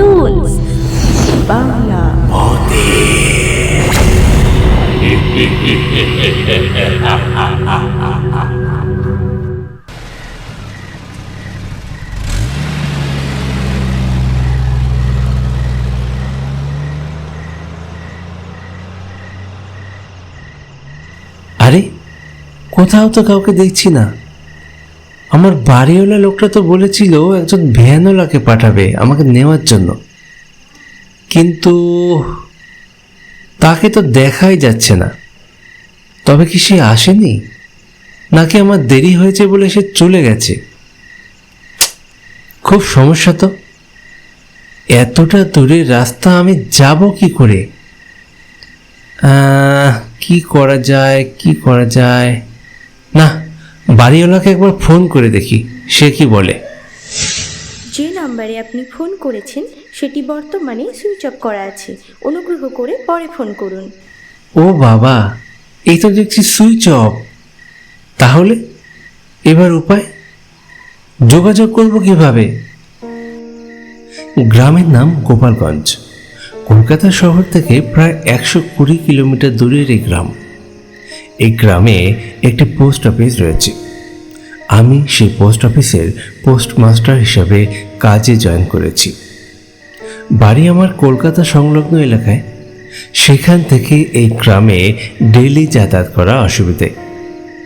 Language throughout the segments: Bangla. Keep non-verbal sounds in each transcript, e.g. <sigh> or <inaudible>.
টুলস বাংলা আরে কোথাও তো কাউকে দেখছি না। আমার বাড়িওয়ালা লোকটা তো বলেছিল একজন ভ্যানওয়ালাকে পাঠাবে আমাকে নেওয়ার জন্য। কিন্তু তাকে তো দেখাই যাচ্ছে না। তবে কি সে আসেনি? নাকি আমার দেরি হয়েছে বলে সে চলে গেছে? খুব সমস্যা তো। এতটা দূরের রাস্তা আমি যাব কি করে? কি করা যায়, কি করা যায়? না বাড়িওয়ালাকে একবার ফোন করে দেখি সে কি বলে। যে নাম্বারে আপনি ফোন করেছেন সেটি বর্তমানে সুইচ অফ করা আছে। অনুগ্রহ করে পরে ফোন করুন। ও বাবা এই তো দেখছি সুইচ অফ। তাহলে এবার উপায়? যোগাযোগ করব কীভাবে? গ্রামের নাম গোপালগঞ্জ। কলকাতা শহর থেকে প্রায় একশো কুড়ি কিলোমিটার দূরের এই গ্রাম। এই গ্রামে একটি পোস্ট অফিস রয়েছে। আমি সেই পোস্ট অফিসের পোস্টমাস্টার হিসাবে কাজে জয়েন করেছি। বাড়ি আমার কলকাতা সংলগ্ন এলাকায়। সেখান থেকে এই গ্রামে ডেলি যাতায়াত করা অসুবিধে।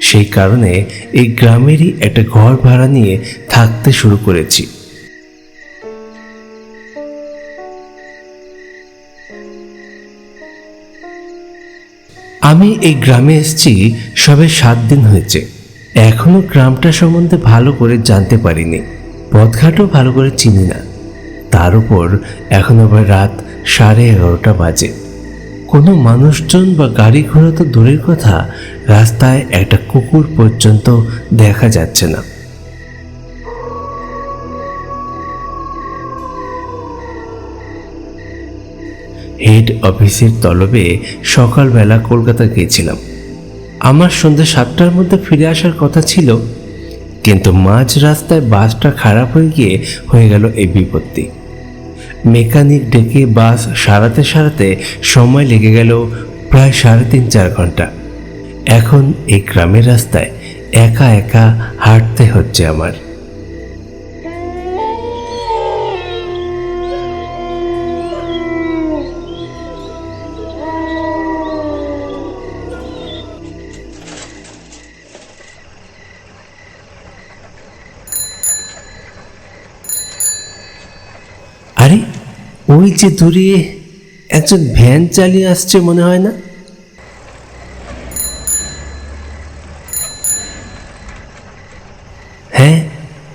সেই কারণে এই গ্রামেরই একটা ঘর ভাড়া নিয়ে থাকতে শুরু করেছি। আমি এই গ্রামে এসেছি সবে সাত দিন হয়েছে। এখনও গ্রামটা সম্বন্ধে ভালো করে জানতে পারিনি। পথঘাটও ভালো করে চিনি না। তার উপর এখন আবার রাত সাড়ে এগারোটা বাজে। কোনো মানুষজন বা গাড়ি ঘোড়া তো দূরের কথা, রাস্তায় একটা কুকুর পর্যন্ত দেখা যাচ্ছে না। হেড অফিসের তলবে সকালবেলা কলকাতা গিয়েছিলাম। আমার সন্ধ্যা সাতটার মধ্যে ফিরে আসার কথা ছিল, কিন্তু মাঝ রাস্তায় বাসটা খারাপ হয়ে গিয়ে হয়ে গেল এই বিপত্তি। মেকানিক ডেকে বাস সারাতে সারাতে সময় লেগে গেল প্রায় সাড়ে তিন চার ঘণ্টা। এখন এই গ্রামের রাস্তায় একা একা হাঁটতে হচ্ছে আমার। ওই যে দূরে একজন ভ্যান চালিয়ে আসছে মনে হয় না? হ্যাঁ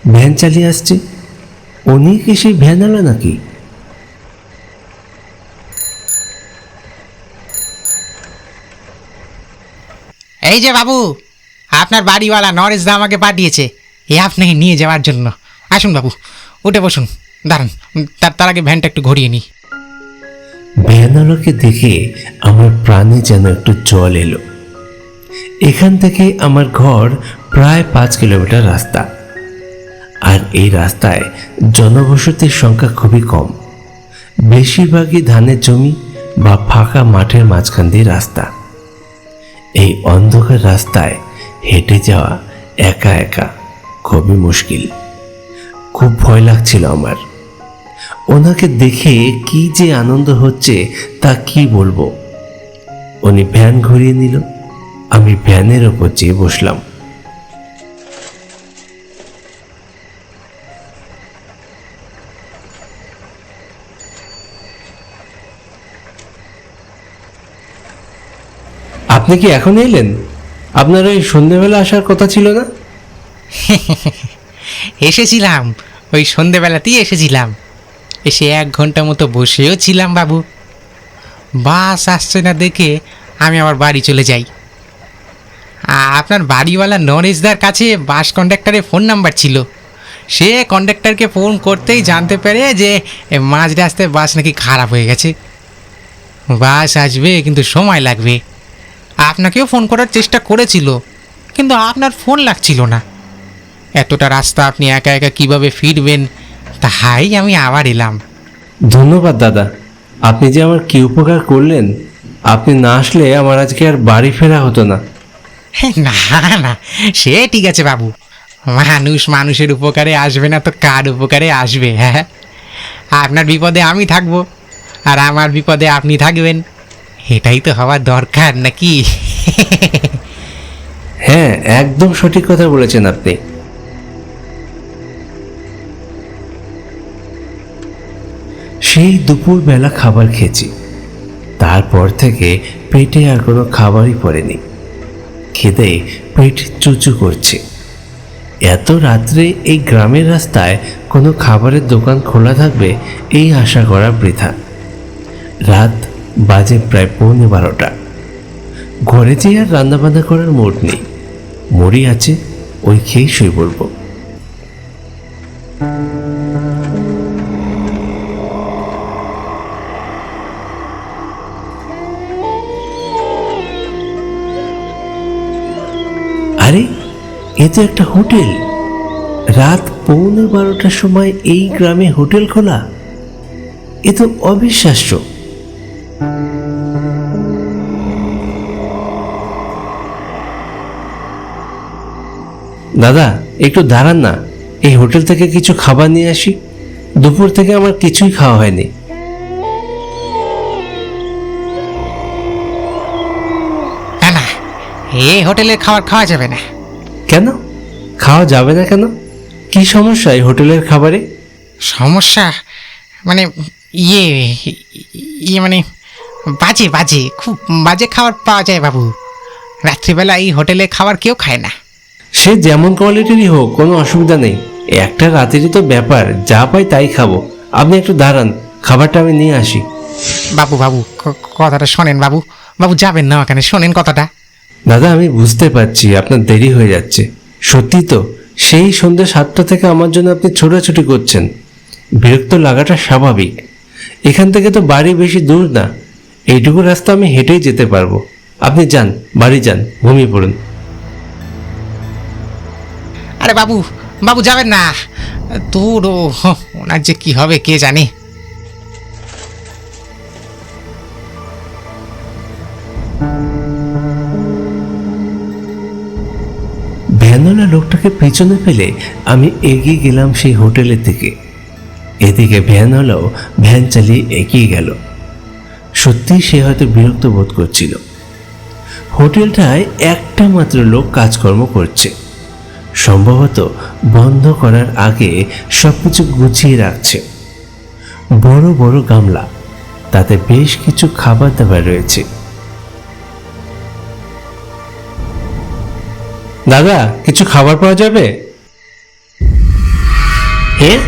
ভ্যান চালিয়ে আসছে। উনি কি সেই ভ্যানওয়ালা নাকি? এই যে বাবু, আপনার বাড়িওয়ালা নরেশ দা আমাকে পাঠিয়েছে। এ আপনাকে নিয়ে যাওয়ার জন্য। আসুন বাবু, উঠে বসুন। দাঁড়ান, তার তার আগে ভ্যানটা একটু ঘুরিয়ে নিই। ভ্যানওয়ালাকে দেখে আমার প্রাণে যেন একটু জল এলো। এখান থেকে আমার ঘর প্রায় পাঁচ কিলোমিটার রাস্তা। আর এই রাস্তায় জনবসতির সংখ্যা খুবই কম। বেশিরভাগই ধানের জমি বা ফাঁকা মাঠের মাঝখান দিয়ে রাস্তা। এই অন্ধকার রাস্তায় হেঁটে যাওয়া একা একা খুবই মুশকিল। খুব ভয় লাগছিল আমার। ওনাকে দেখে কি যে আনন্দ হচ্ছে তা কি বলব? উনি ভ্যান ঘুরিয়ে নিল, আমি ভ্যানের ওপর যেয়ে বসলাম। আপনি কি এখন এলেন? আপনার ওই সন্ধ্যেবেলা আসার কথা ছিল না? <laughs> এসেছিলাম, ওই সন্ধেবেলাতেই এসেছিলাম। এসে এক ঘণ্টা মতো বসেও ছিলাম বাবু। বাস আসছে না দেখে আমি আবার বাড়ি চলে যাই। আপনার বাড়িওয়ালা নরেশদার কাছে বাস কন্ডাক্টরের ফোন নাম্বার ছিল। সে কন্ডাক্টরকে ফোন করতেই জানতে পেরে যে মাঝ রাস্তায় বাস নাকি খারাপ হয়ে গেছে। বাস আসবে কিন্তু সময় লাগবে। আপনাকেও ফোন করার চেষ্টা করেছিল, কিন্তু আপনার ফোন লাগছিল না। এতটা রাস্তা আপনি একা একা কীভাবে ফিরবেন? তাই আমি আবার এলাম। ধন্যবাদ দাদা। আপনি যে আমার কি উপকার করলেন আপনি না আসলে আমার আজকে আর বাড়ি ফেরা হতো না। না না সে ঠিক আছে বাবু। মানুষ মানুষের উপকারে আসবে না তো কার উপকারে আসবে হ্যাঁ? আপনার বিপদে আমি থাকব আর আমার বিপদে আপনি থাকবেন। এটাই তো হওয়ার দরকার নাকি? হ্যাঁ একদম সঠিক কথা বলেছেন আপনি। সেই দুপুরবেলা খাবার খেয়েছি। তারপর থেকে পেটে আর কোনো খাবারই পড়েনি। খেতে পেট চুচু করছে। এত রাত্রে এই গ্রামের রাস্তায় কোনো খাবারের দোকান খোলা থাকবে এই আশা করা বৃথা। রাত বাজে প্রায় পৌনে বারোটা। ঘরে যেয়ে আর রান্নাবান্না করার মোট নেই। মুড়ি আছে, ওই খেয়েই শুয়ে পড়ব। এ তো একটা হোটেল। রাত পৌনে বারোটার সময় এই গ্রামে হোটেল খোলা। এ তো অবিশ্বাস্য। দাদা, একটু দাঁড়ান না। এই হোটেল থেকে কিছু খাবার নিয়ে আসি। দুপুর থেকে আমার কিছুই খাওয়া হয়নি। না এই হোটেলের খাবার খাওয়া যাবে না। কেন? খাওয়া যাবে না কেন? কি সমস্যা এই হোটেলের খাবারে? সমস্যা? মানে ইয়ে ইয়ে মানে বাজে বাজে খুব বাজে খাবার পাওয়া যায় বাবু। রাত্রিবেলা এই হোটেলে খাবার কেউ খায় না। সে যেমন কোয়ালিটিরই হোক কোনো অসুবিধা নেই। একটা রাতেরই তো ব্যাপার যা পাই তাই খাব। আপনি একটু দাঁড়ান খাবারটা আমি নিয়ে আসি। বাবু বাবু কথাটা শোনেন বাবু। বাবু যাবেন না ওখানে শোনেন কথাটা। দাদা, আমি বুঝতে পারছি, আপনার দেরি হয়ে যাচ্ছে। সত্যি তো, সেই সন্ধ্যে সাতটা থেকে আমার জন্য আপনি ছোটাছুটি করছেন। বিরক্ত লাগাটা স্বাভাবিক। এখান থেকে তো বাড়ি বেশি দূর না। এইটুকু রাস্তা আমি হেঁটেই যেতে পারব। আপনি যান, বাড়ি যান, ঘুমিয়ে পড়ুন। আরে বাবু বাবু যাবেন না। তোর ও ওনার যে কি হবে, কে জানে? লোকটাকে পেছনে ফেলে আমি এগিয়ে গেলাম সেই হোটেলের দিকে। এদিকে ভ্যানওয়ালাও ভ্যান চালিয়ে এগিয়ে গেল। সত্যিই সে হয়তো বিরক্ত বোধ করছিল। হোটেলটায় একটা মাত্র লোক কাজকর্ম করছে। সম্ভবত বন্ধ করার আগে সবকিছু গুছিয়ে রাখছে। বড় বড় গামলা, তাতে বেশ কিছু খাবার দাবার রয়েছে। দাদা, কিছু খাবার পাওয়া যাবে? হ্যাঁ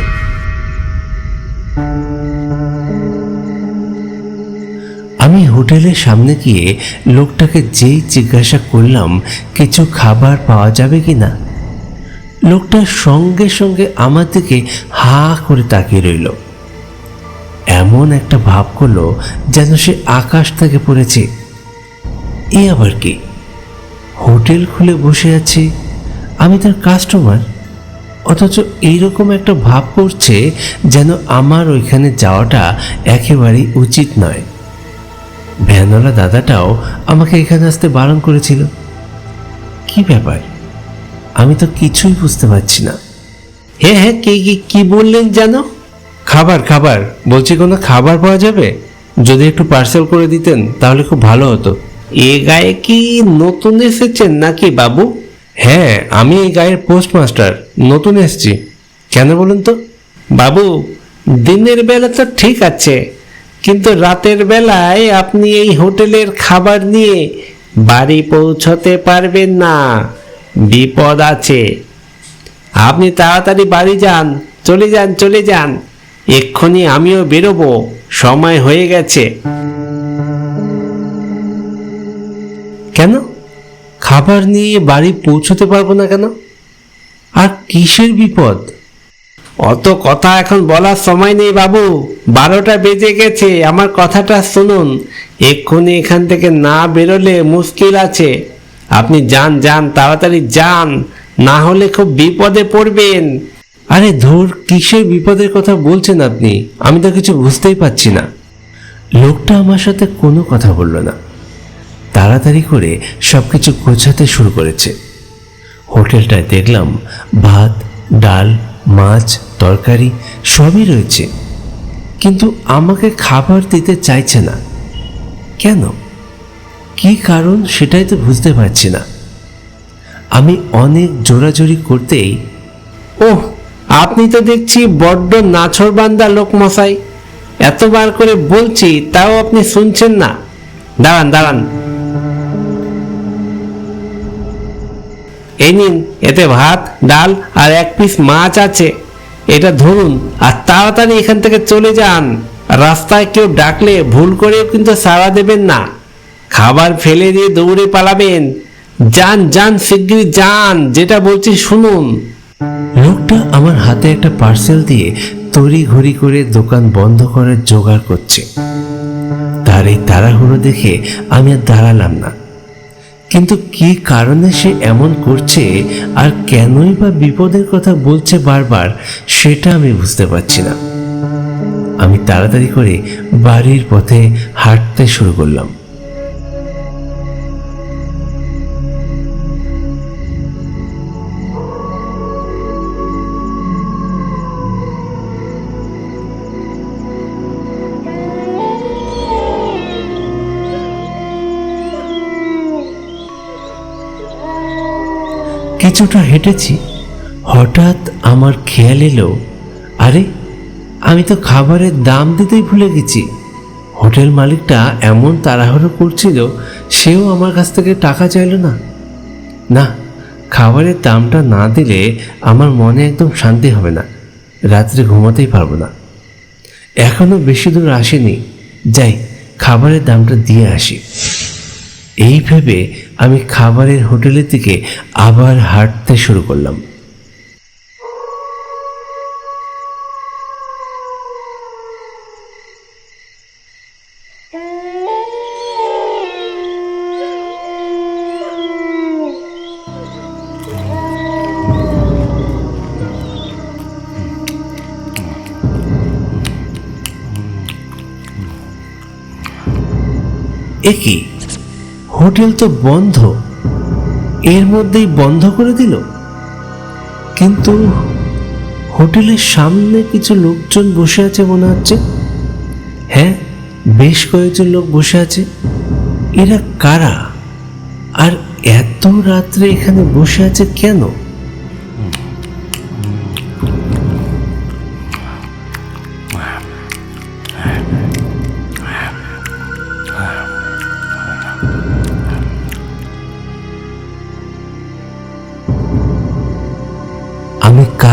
আমি হোটেলের সামনে গিয়ে লোকটাকে যেই জিজ্ঞাসা করলাম, কিছু খাবার পাওয়া যাবে কি না লোকটা সঙ্গে সঙ্গে আমার দিকে হা করে তাকিয়ে রইল। এমন একটা ভাব করল যেন সে আকাশ থেকে পড়েছে। এ আবার কি? হোটেল খুলে বসে আছে। আমি তার কাস্টমার অথচ এইরকম একটা ভাব করছে যেন আমার ওইখানে যাওয়াটা একেবারেই উচিত নয়। ভ্যানওয়ালা দাদাটাও আমাকে এখানে আসতে বারণ করেছিল। কি ব্যাপার? আমি তো কিছুই বুঝতে পারছি না। হ্যাঁ হ্যাঁ কে, কি কি বললেন যেন খাবার খাবার। বলছি কোনো খাবার পাওয়া যাবে? যদি একটু পার্সেল করে দিতেন, তাহলে খুব ভালো হতো। এ গায়ে কি নতুন এসেছেন নাকি বাবু? হ্যাঁ আমি এই গায়ের পোস্টমাস্টার নতুন এসেছি। কেন বলুন তো? বাবু দিনের বেলা তো ঠিক আছে কিন্তু রাতের বেলায় আপনি এই হোটেলের খাবার নিয়ে বাড়ি পৌঁছতে পারবেন না। বিপদ আছে। আপনি তাড়াতাড়ি বাড়ি যান চলে যান চলে যান। এক্ষুনি আমিও বেরোবো সময় হয়ে গেছে। কেন? খাবার নিয়ে বাড়ি পৌঁছতে পারব না কেন? আর কিসের বিপদ? অত কথা এখন বলার সময় নেই বাবু। বারোটা বেজে গেছে, আমার কথাটা শুনুন। এক্ষুনি এখান থেকে না বেরোলে মুশকিল আছে। আপনি যান যান, তাড়াতাড়ি যান। না হলে খুব বিপদে পড়বেন। আরে ধর, কিসের বিপদের কথা বলছেন আপনি? আমি তো কিছু বুঝতেই পারছি না। লোকটা আমার সাথে কোনো কথা বলল না। তাড়াতাড়ি করে সব কিছু গোছাতে শুরু করেছে। হোটেলটায় দেখলাম ভাত, ডাল, মাছ, তরকারি সবই রয়েছে। কিন্তু আমাকে খাবার দিতে চাইছে না। কেন? কি কারণ সেটাই তো বুঝতে পারছি না। আমি অনেক জোরাজোরি করতেই, ওহ, আপনি তো দেখছি বড্ড নাছরবান্দা লোক মশাই এতবার করে বলছি, তাও আপনি শুনছেন না। দাঁড়ান দাঁড়ান। এই নিন, এতে ভাত, ডাল আর এক পিস মাছ আছে। এটা ধরুন, আর তাড়াতাড়ি এখান থেকে চলে যান। রাস্তায় কেউ ডাকলে ভুল করেও কিন্তু সাড়া দেবেন না। খাবার ফেলে দিয়ে দৌড়ে পালাবেন। যান যান, শিগগিরই যান, যেটা বলছি শুনুন। লোকটা আমার হাতে একটা পার্সেল দিয়ে তড়ি ঘড়ি করে দোকান বন্ধ করার জোগাড় করছে। তার এই তাড়াহুড়ো দেখে আমি আর দাঁড়ালাম না। কিন্তু কি কারণে সে এমন করছে আর কেনই বা বিপদের কথা বলছে বারবার, সেটা আমি বুঝতে পারছি না। আমি তাড়াতাড়ি করে বাড়ির পথে হাঁটতে শুরু করলাম। কিছুটা হেঁটেছি, হঠাৎ আমার খেয়াল এলো, আরে, আমি তো খাবারের দাম দিতেই ভুলে গেছি। হোটেল মালিকটা এমন তাড়াহুড়ো করছিল, সেও আমার কাছ থেকে টাকা চাইলো না। না, খাবারের দামটা না দিলে আমার মনে একদম শান্তি হবে না, রাত্রে ঘুমাতেই পারব না। এখনও বেশি দূর আসেনি, যাই, খাবারের দামটা দিয়ে আসি। এই ভেবে আমি খাবারের হোটেলের দিকে আবার হাঁটতে শুরু করলাম। এ কি? হোটেল তো বন্ধ। এর মধ্যেই বন্ধ করে দিল। কিন্তু হোটেলের সামনে কিছু লোকজন বসে আছে মনে হচ্ছে। হ্যাঁ বেশ কয়েকজন লোক বসে আছে। এরা কারা? আর এত রাত্রে এখানে বসে আছে কেন?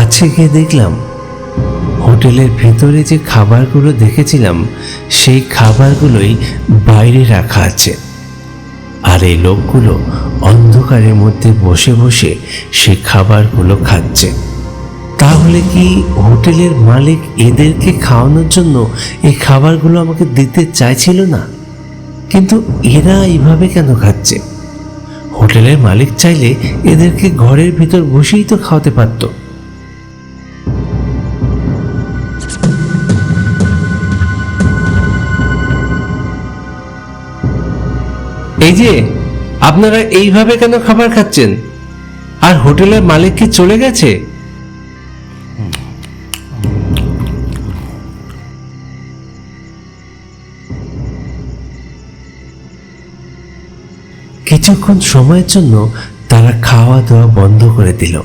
কাছে গিয়ে দেখলাম, হোটেলের ভেতরে যে খাবারগুলো দেখেছিলাম, সেই খাবারগুলোই বাইরে রাখা আছে। আর এই লোকগুলো অন্ধকারের মধ্যে বসে বসে সেই খাবারগুলো খাচ্ছে। তাহলে কি হোটেলের মালিক এদেরকে খাওয়ানোর জন্য এই খাবারগুলো আমাকে দিতে চাইছিল না? কিন্তু এরা এইভাবে কেন খাচ্ছে? হোটেলের মালিক চাইলে এদেরকে ঘরের ভিতর বসেই তো খাওয়াতে পারতো। এই যে, আপনারা এইভাবে কেন খাবার খাচ্ছেন? আর হোটেলের মালিক কি চলে গেছে? কিছুক্ষণ সময়ের জন্য তারা খাওয়া দাওয়া বন্ধ করে দিল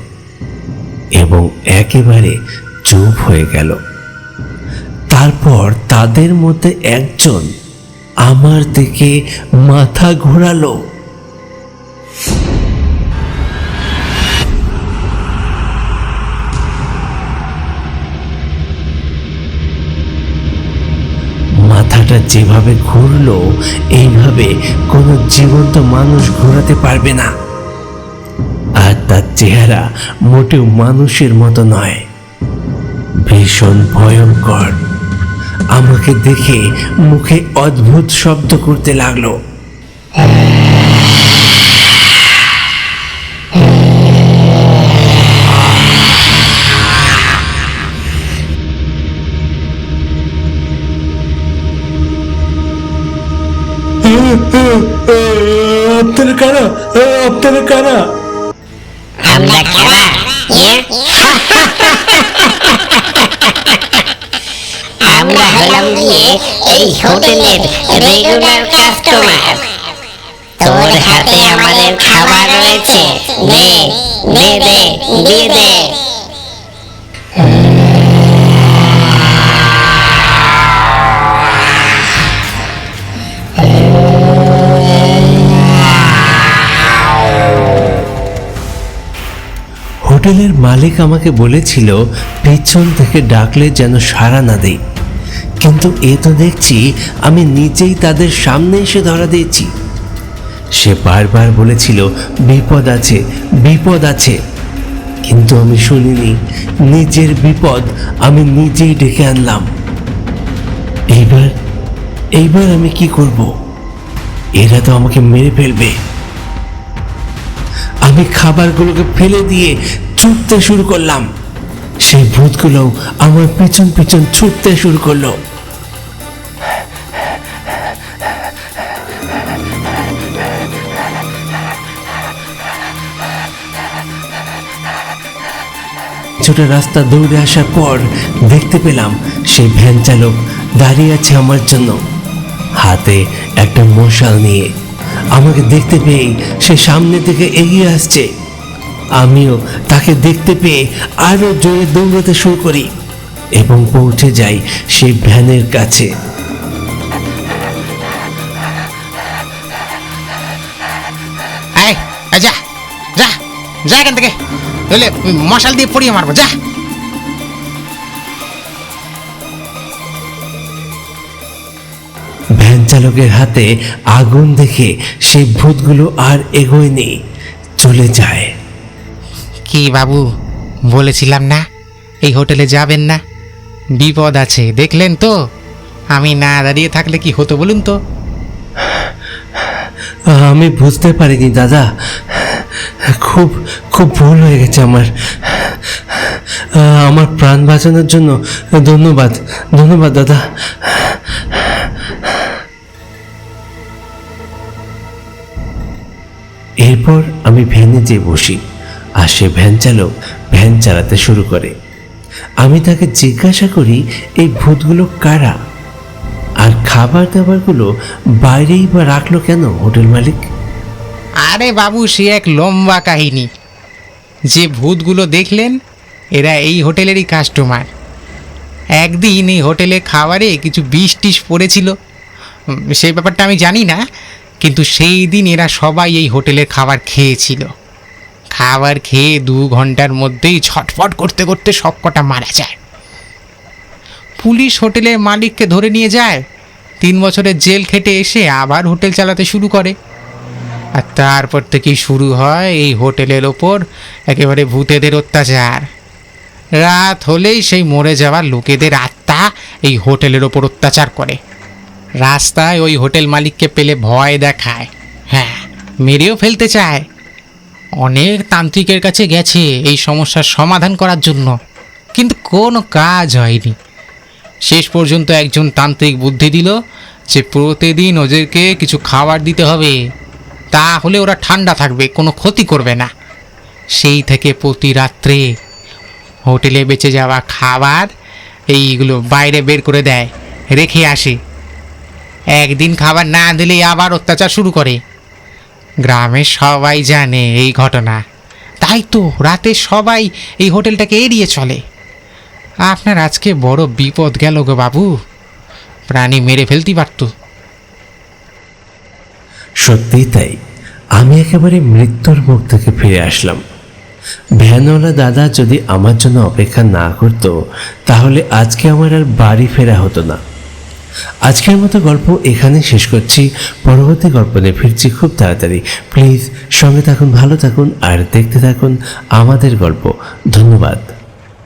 এবং একেবারে চুপ হয়ে গেল। তারপর তাদের মধ্যে একজন আমার দিকে মাথা ঘোরালো। মাথাটা যেভাবে ঘুরলো, এইভাবে কোনো জীবন্ত মানুষ ঘোরাতে পারবে না। আর তার চেহারা মোটেও মানুষের মতো নয়, ভীষণ ভয়ঙ্কর। তাকে দেখে মুখে অদ্ভুত শব্দ করতে লাগল আপনারা কারা আপনারা কারা আমরা কারা হলাম গিয়ে এই হোটেলের রেগুলার কাস্টমার তোর হাতে আমাদের খাবার রয়েছে। দে দে দে, দিয়ে দে। হোটেলের মালিক আমাকে বলেছিল, পেছন থেকে ডাকলে যেন সাড়া না দেই কিন্তু এ তো দেখছি আমি নিজেই তাদের সামনে এসে ধরা দিয়েছি। সে বারবার বলেছিল, বিপদ আছে বিপদ আছে। কিন্তু আমি শুনিনি, নিজের বিপদ আমি নিজেই ডেকে আনলাম। এইবার এইবার আমি কি করব? এরা তো আমাকে মেরে ফেলবে। আমি খাবারগুলোকে ফেলে দিয়ে ছুটতে শুরু করলাম। সেই ভূতগুলো আমার পিছন পিছন ছুটতে শুরু করল। ছোট রাস্তা দৌড়ে আসার পর দেখতে পেলাম সেই ভ্যান চালক দাঁড়িয়ে আছে আমার জন্য। হাতে একটা মশাল নিয়ে। আমাকে দেখতে পেয়েই সে সামনে থেকে এগিয়ে আসছে। আমিও তাকে দেখতে পেয়ে আরও জোরে দৌড়াতে শুরু করি এবং পৌঁছে যাই সেই ভ্যানের কাছে। যা যা যা এখান থেকে। নইলে মশাল দিয়ে পড়িয়ে মারবো যা। ভ্যান চালকের হাতে আগুন দেখে সেই ভূতগুলো আর এগোয়নি চলে যায়। কি বাবু বলেছিলাম না? এই হোটেলে যাবেন না? বিপদ আছে দেখলেন তো? আমি না দাঁড়িয়ে থাকলে কি হতো বলুন তো? আমি বুঝতে পারিনি দাদা। খুব খুব ভুল হয়ে গেছে আমার। আমার প্রাণ বাঁচানোর জন্য ধন্যবাদ ধন্যবাদ দাদা। এরপর আমি ভ্যানে যেয়ে বসি, আর সে ভ্যান চালক ভ্যান চালাতে শুরু করে। আমি তাকে জিজ্ঞাসা করি, এই ভূতগুলো কারা? আর খাবার দাবারগুলো বাইরেই বা রাখল কেন হোটেল মালিক? আরে বাবু, সে এক লম্বা কাহিনী। যে ভূতগুলো দেখলেন, এরা এই হোটেলেরই কাস্টমার একদিন এই হোটেলে খাবারে কিছু বিষ টিস পড়েছিল। সেই ব্যাপারটা আমি জানি না, কিন্তু সেই দিন এরা সবাই এই হোটেলের খাবার খেয়েছিল। খাবার খেয়ে দু ঘণ্টার মধ্যেই ছটফট করতে করতে সবকটা মারা যায়। পুলিশ হোটেলের মালিককে ধরে নিয়ে যায়। তিন বছরের জেল খেটে এসে আবার হোটেল চালাতে শুরু করে। আর তারপর থেকেই শুরু হয় এই হোটেলের ওপর একেবারে ভূতেদের অত্যাচার। রাত হলেই সেই মরে যাওয়া লোকেদের আত্মা এই হোটেলের ওপর অত্যাচার করে। রাস্তায় ওই হোটেল মালিককে পেলে ভয় দেখায়। হ্যাঁ মেরেও ফেলতে চায়। অনেক তান্ত্রিকের কাছে গেছে এই সমস্যার সমাধান করার জন্য। কিন্তু কোনো কাজ হয়নি। শেষ পর্যন্ত একজন তান্ত্রিক বুদ্ধি দিল যে প্রতিদিন ওদেরকে কিছু খাবার দিতে হবে। তাহলে ওরা ঠান্ডা থাকবে, কোনো ক্ষতি করবে না। সেই থেকে প্রতি রাত্রে হোটেলে বেঁচে যাওয়া খাবার এইগুলো বাইরে বের করে দেয়, রেখে আসে। একদিন খাবার না দিলেই আবার অত্যাচার শুরু করে। গ্রামের সবাই জানে এই ঘটনা। তাই তো রাতে সবাই এই হোটেলটাকে এড়িয়ে চলে। আপনার আজকে বড় বিপদ গেল গো বাবু। প্রাণী মেরে ফেলতে পারতো। সত্যিই তাই। আমি একেবারে মৃত্যুর মুখ থেকে ফিরে আসলাম। ভ্যানওয়ালা দাদা যদি আমার জন্য অপেক্ষা না করতো, তাহলে আজকে আমার আর বাড়ি ফেরা হতো না। আজকের মতো গল্প এখানে শেষ করছি। পরবর্তী গল্প নিয়ে ফিরছি খুব তাড়াতাড়ি। প্লিজ সঙ্গে থাকুন, ভালো থাকুন, আর দেখতে থাকুন আমাদের গল্প। ধন্যবাদ।